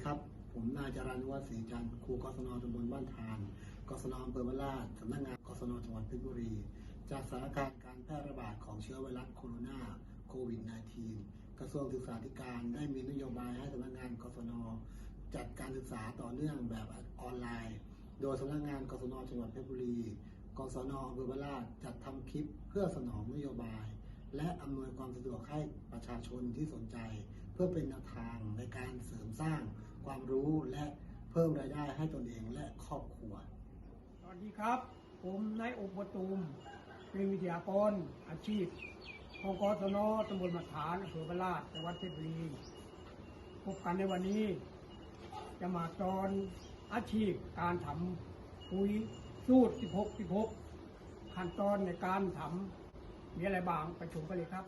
ีครับ ผมนายจรัญวัฒน์ศรีจันทร์ครูกศนตำบลบ้านทาน กศนอำเภอบ้านลาดสำนักงานกศนจังหวัดเพชรบุรี จากสถานการณ์การแพร่ระบาดของเชื้อไวรัสโคโรนาโควิด -19 กระทรวงศึกษาธิการได้มีนโยบายให้สำนักงานกศนจัดการศึกษาต่อเนื่องแบบออนไลน์ โดยสำนักงานกศนจังหวัดเพชรบุรี กศนอำเภอบ้านลาดจัดทำคลิปเพื่อสนองนโยบายและอำนวยความสะดวกให้ประชาชนที่สนใจ เพื่อเป็นแนวทางในการเสริมสร้าง ความรู้และเพิ่มรายได้ให้ตนเองและครอบครัว สวัสดีครับ ผมนายอบตูมเป็นวิทยากรอาชีพของกศนตำบลมาฐานอำเภอบ้านลาดจังหวัดเพชรบุรีพบกันในวันนี้ จะมาตอนอาชีพการทำปุ๋ยสูตร 16 16 ขั้นตอนในการทำมีอะไรบ้างไปชมกันเลยครับ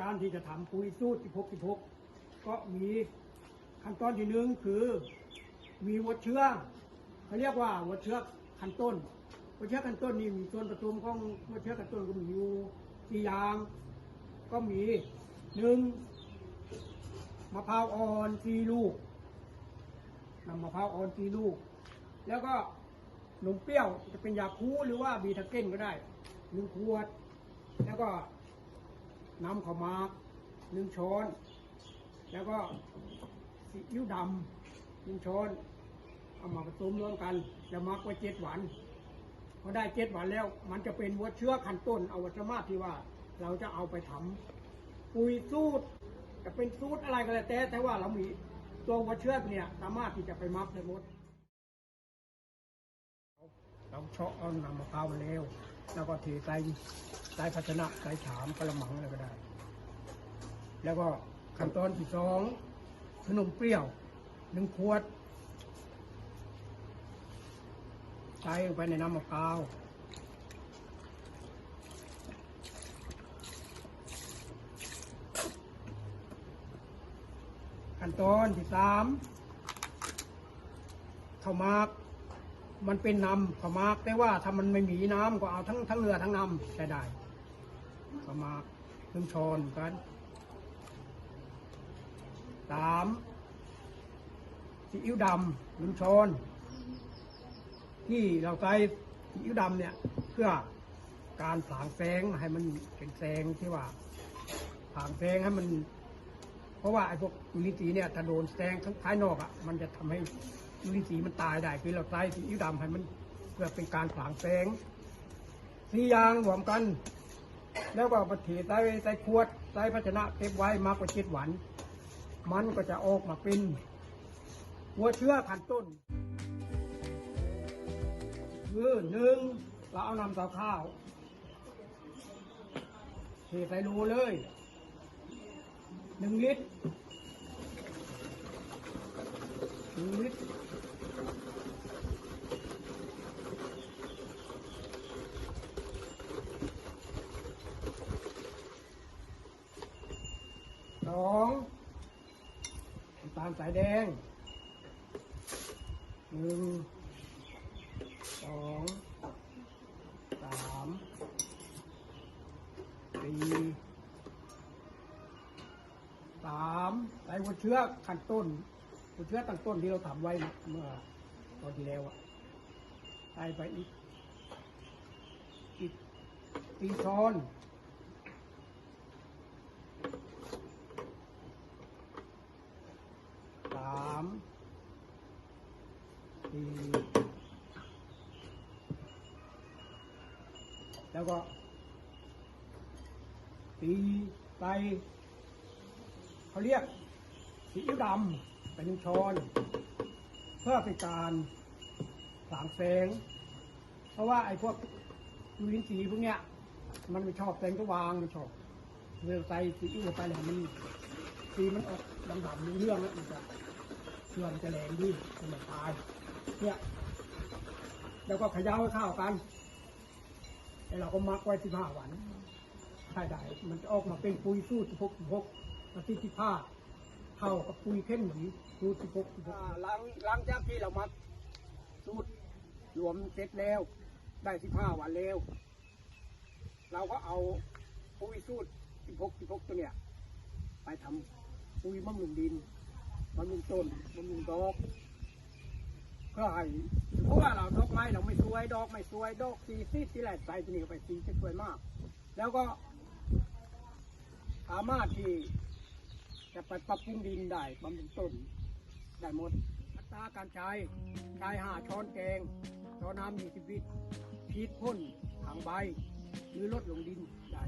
การที่จะทำปุ๋ยสูตร16 16 ก็มีขั้นตอนที่หนึ่งคือ มีวัดเชื้อเขาเรียกว่าวัดเชื้อขั้นต้นวัดเชื้อขั้นต้นนี่มีส่วนผสมของวัดเชื้อขั้นต้นก็มีอยู่สี่อย่าง ก็มีหนึ่งมะพร้าวอ่อนสี่ลูกนำมะพร้าวอ่อนสี่ลูก แล้วก็นมเปรี้ยวจะเป็นยาคูหรือว่าบีทาเก้นก็ได้หนึ่งขวด แล้วก็ น้ำขาวมากหนึ่งช้อน แล้วก็ซีอิ๊วดำหนึ่งช้อน เอามาผสมรวมกันแล้วมักไว้เจ็ดวันพอได้เจ็ดวันแล้ว มันจะเป็นวัวเชื้อขั้นต้นเอาวัชมาที่ว่า เราจะเอาไปทำปุ๋ยสูตรจะเป็นสูตรอะไรก็แล้วแต่แต่ว่าเรามีตัววัวเชื้อเนี่ยสามารถที่จะไปมักได้หมดเราเชาะเอานำมะพร้าวมาแล้ว แล้วก็เทใส่ใส่ภาชนะใส่ฉามกระมังอะไรก็ได้ แล้วก็ขั้นตอนที่สองขนมเปรี้ยวหนึ่งขวดใส่ลงไปในน้ำมะพร้าวขั้นตอนที่สามข้าวมาก มันเป็นน้ำข้าวหมากแต่ว่าถ้ามันไม่มีน้ำก็เอาทั้งทั้งเรือทั้งน้ำใช้ได้ข้าวหมากนึ่งชอนกันสามซีอิ๊วดำหนึ่งช้อนที่เราใส่ซีอิ๊วดำเนี่ยเพื่อการผางแสงให้มันเป็นแสงที่ว่าผางแสงให้มัน เพราะว่าไอ้พวกยูรินทรีย์เนี่ยถ้าโดนแสงทั้งภายนอกอะมันจะทำให้ ยูรินทรีย์มันตายได้คือเราใส่ซีอิ๊วดำให้มันเพื่อเป็นการผลางแสงสี่อย่างรวมกัน แล้วก็มาเทใส่ใส่ขวดใส่ภาชนะเก็บไว้มากกว่าเจ็ดวัน มันก็จะออกมาเป็นหัวเชื้อขันต้นคือหนึ่งเราเอานำเสาข้าวเทใส่รูเลยหนึ่งลิตรหนึ่งลิตร องน้ำตาลสายแดงหนึ่งสองสามสี่สามใส่หัวเชื้อขั้นต้นหัวเชื้อตั้งต้นที่เราทำไว้เมื่อตอนที่แล้วอะใส่ไปอีกอีกตีช้อนสามสี่ แล้วก็ตีไปเขาเรียกสีอิ๊วดำเป็นช้อนเพื่อเป็นการสางแสง เพราะว่าไอ้พวกยูรินสีพวกเนี้ย มันไม่ชอบแสงสว่างไม่ชอบเมื่อใส่สีอิ๊วไปเนี่ยมันสีมันออกดำๆเรื่องๆมันจะเชื่อมนจะแรงดีมันตายเนี่ยแล้วก็ขย่าให้เข้ากัน แล้วเราก็มักไว้สิบห้าวันใช่ได้ มันจะออกมาเป็นปุ๋ยสูตรสิบพกสิบพกประสิทธิภาพเท่ากับปุ๋ยเข้มหยีสูตร16 16หลังหลังจากที่เรามาสูตรรวมเสร็จแล้ว ได้15วันแล้ว เราก็เอาปุ๋ยสูตร16 16ตัวเนี้ยไปทำปุ๋ยบำรุงดินบำรุงต้นบำรุงดอก เพื่อให้เพราะว่าเราดอกไม้เราไม่สวยดอกไม่สวยดอกสีซีดที่แหลกใส่ตัวนี้ไปสีจะสวยมาก แล้วก็สามารถที่จะไปปรับปรุงดินได้บำรุงต้นได้หมดอัตราการใช้ใช้ห้าช้อนแกงช้อนน้ำยี่สิบลิตรฉีดพ่นทางใบหรือลดลงดินได้